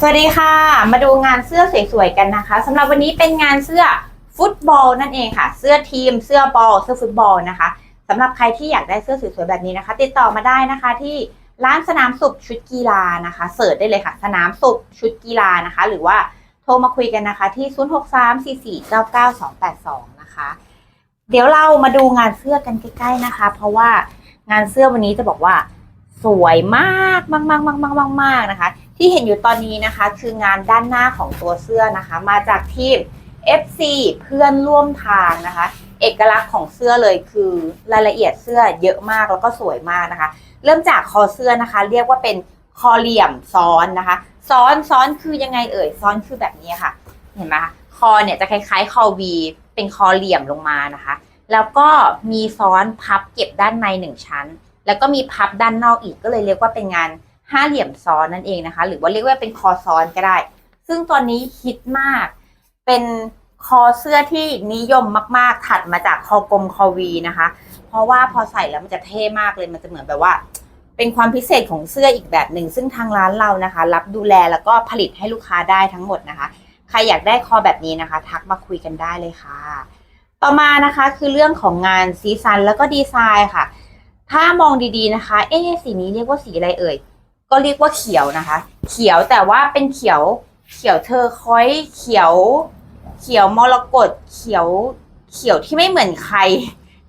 สวัสดีค่ะ มาดูงานเสื้อสวยๆกันนะคะสำหรับวันนี้เป็นงานเสื้อฟุตบอลนั่นเองค่ะ เสื้อทีม เสื้อบอล เสื้อฟุตบอลนะคะสำหรับใครที่อยากได้เสื้อสวยๆแบบนี้นะคะ ติดต่อมาได้นะคะที่ร้านสนามสุขชุดกีฬานะคะเสิร์ชได้เลยค่ะ สนามสุขชุดกีฬานะคะ หรือว่าโทรมาคุยกันนะคะที่ 0634499282 นะคะ เดี๋ยวเรามาดูงานเสื้อกันใกล้ๆนะคะ เพราะว่างานเสื้อวันนี้จะบอกว่าสวยมากมากมากมากมากมากมากนะคะ ที่เห็นอยู่ตอนนี้นะคะ คืองานด้านหน้าของตัวเสื้อนะคะ มาจากทีม FC เพื่อนร่วมทางนะคะ เอกลักษณ์ของเสื้อเลยคือรายละเอียดเสื้อเยอะมากแล้วก็สวยมากนะคะ เริ่มจากคอเสื้อนะคะ เรียกว่าเป็นคอเหลี่ยมซ้อนนะคะ ซ้อนซ้อนคือยังไงเอ่ยซ้อนคือแบบนี้ค่ะ เห็นไหมคะคอเนี่ยจะคล้ายๆคอวีเป็นคอเหลี่ยมลงมานะคะ แล้วก็มีซ้อนพับเก็บด้านในหนึ่งชั้น แล้วก็มีพับด้านนอกอีกก็เลยเรียกว่าเป็นงาน ห้าเหลี่ยมซ้อนนั่นเองนะคะ หรือว่าเรียกว่าเป็นคอซ้อนก็ได้ ซึ่งตอนนี้ฮิตมาก เป็นคอเสื้อที่นิยมมาก ๆ ถัดมาจากคอกลมคอวีนะคะ เพราะว่าพอใส่แล้วมันจะเท่มากเลย มันจะเหมือนแบบว่า เป็นความพิเศษของเสื้ออีกแบบหนึ่ง ซึ่งทางร้านเรานะคะ รับดูแลแล้วก็ผลิตให้ลูกค้าได้ทั้งหมดนะคะ ใครอยากได้คอแบบนี้นะคะ ทักมาคุยกันได้เลยค่ะ ต่อมานะคะคือเรื่องของงานสีสันแล้วก็ดีไซน์ค่ะ ถ้ามองดีๆนะคะ เอ๊สีนี้เรียกว่าสีอะไรเอ่ย ก็เรียกว่าเขียวนะคะ เขียวแต่ว่าเป็นเขียวเขียวเทอคอยเขียว เขียวมรกตเขียวเขียวที่ไม่เหมือนใคร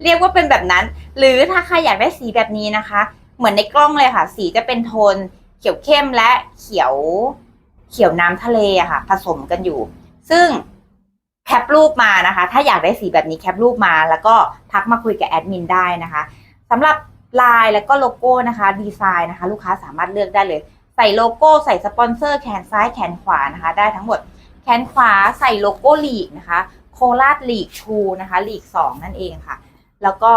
เรียกว่าเป็นแบบนั้น หรือถ้าใครอยากได้สีแบบนี้นะคะ เหมือนในกล้องเลยค่ะ สีจะเป็นโทน เขียวเข้มและเขียวเขียวน้ำทะเลค่ะ ผสมกันอยู่ ซึ่งแคปรูปมานะคะ ถ้าอยากได้สีแบบนี้แคปรูปมา แล้วก็ทักมาคุยกับแอดมินได้นะคะสำหรับ ลายแล้วก็โลโก้นะคะดีไซน์นะคะ ลูกค้าสามารถเลือกได้เลย ใส่โลโก้ใส่สปอนเซอร์แขนซ้ายแขนขวานะคะ ได้ทั้งหมด แขนขวาใส่โลโก้ลีกนะคะ โคราชลีกทูนะคะลีก2นั่นเองค่ะ แล้วก็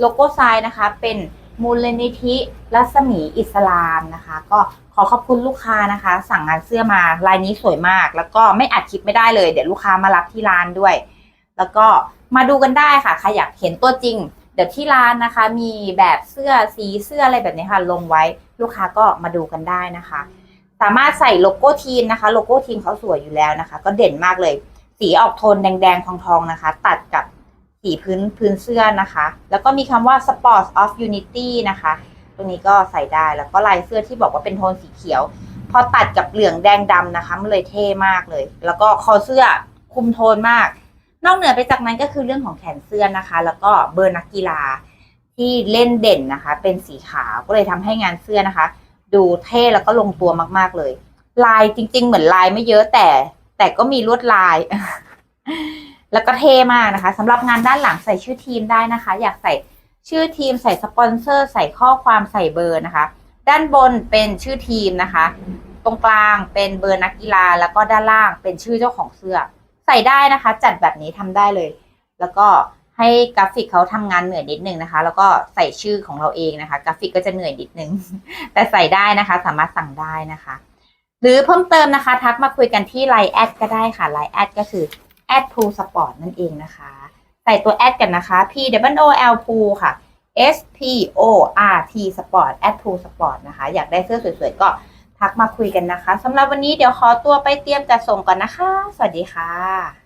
โลโก้ซ้ายนะคะ เป็นมูลนิธิรัศมีอิสลามนะคะ ก็ขอขอบคุณลูกค้านะคะ สั่งงานเสื้อมาลายนี้สวยมาก แล้วก็ไม่อัดคลิปไม่ได้เลย เดี๋ยวลูกค้ามารับที่ร้านด้วย แล้วก็มาดูกันได้ค่ะใครอยากเห็นตัวจริง เดี๋ยวที่ร้านนะคะ มีแบบเสื้อสีเสื้ออะไรแบบนี้ค่ะ ลงไว้ลูกค้าก็มาดูกันได้นะคะ สามารถใส่โลโก้ทีมนะคะ โลโก้ทีมเขาสวยอยู่แล้วนะคะ ก็เด่นมากเลย สีออกโทนแดงๆทองๆนะคะ ตัดกับสีพื้นพื้นเสื้อนะคะ แล้วก็มีคำว่า Sports of Unity นะคะ ตรงนี้ก็ใส่ได้แล้วก็ลายเสื้อที่บอกว่าเป็นโทนสีเขียว พอตัดกับเหลืองแดงดำนะคะมันเลยเท่มากเลย แล้วก็คอเสื้อคุมโทนมาก นอกเหนือไปจากนั้นก็คือเรื่องของแขนเสื้อนะคะ แล้วก็เบอร์นักกีฬาที่เล่นเด่นนะคะ เป็นสีขาวก็เลยทำให้งานเสื้อนะคะ ดูเท่แล้วก็ลงตัวมาก ๆเลย ลายจริง ๆ เหมือนลายไม่เยอะแต่ แต่ก็มีลวดลาย แล้วก็เท่มากนะคะสำหรับงานด้านหลังใส่ชื่อทีมได้นะคะ อยากใส่ชื่อทีมใส่สปอนเซอร์ ใส่ข้อความใส่เบอร์นะคะ ด้านบนเป็นชื่อทีมนะคะ ตรงกลางเป็นเบอร์นักกีฬาแล้วก็ด้านล่างเป็นชื่อเจ้าของเสื้อ ส่ได้นะคะ จัดแบบนี้ทำได้เลย แล้วก็ให้กราฟิกเขาทำงานเหนื่อยนิดนึงนะคะ แล้วก็ใส่ชื่อของเราเองนะคะ กราฟิกก็จะเหนื่อยนิดนึง แต่ใส่ได้นะคะ สามารถสั่งได้นะคะ หรือเพิ่มเติมนะคะ ทักมาคุยกันที่ไลน์แอดก็ได้ค่ะไลน์แอดก็คือแอดพูสปอร์ตนั่นเองนะคะ ใส่ตัวแอดกันนะคะ P W O L พูค่ะ S P O R T Sport แอดพูสปอร์ตนะคะ อยากได้เสื้อสวยๆ ก็ ทักมาคุยกันนะคะสำหรับวันนี้เดี๋ยวขอตัวไปเตรียมจัดส่งก่อนนะคะ สวัสดีค่ะ